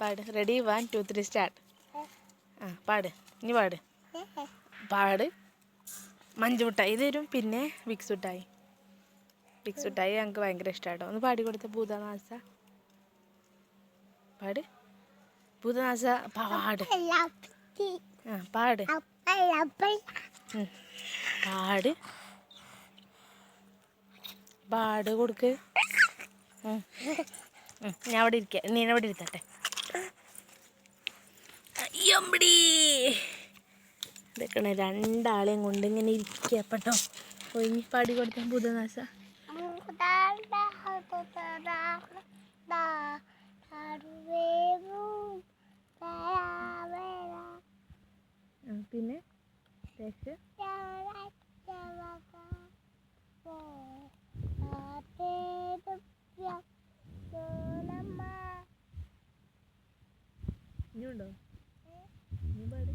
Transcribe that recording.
പാട്. Ready one two three start ആ പാട്. ഇനി പാട്. പാട്. മഞ്ചുമുട്ടായി തരും പിന്നെ വിക്സ് മിഠായി വിക്സ് മിഠായി ഞങ്ങൾക്ക് ഭയങ്കര ഇഷ്ടമാട്ടോ ഒന്ന് പാടി കൊടുത്ത. ഭൂതനാസ പാട്. ഭൂതനാസ പാട്. ആ പാട്. പാട്. പാട് കൊടുക്ക്. ഞാൻ അവിടെ ഇരിക്ക. നീ അവിടെ ഇരുത്തട്ടെ. അയ്യമ്പടി. ഇതൊക്കെ രണ്ടാളെയും കൊണ്ട് ഇങ്ങനെ ഇരിക്കട്ടോ ഒഴിഞ്ഞ് പാടി കൊടുത്ത ബുധനാശ പിന്നെ ഇനിയുണ്ടോ നീ പാട്.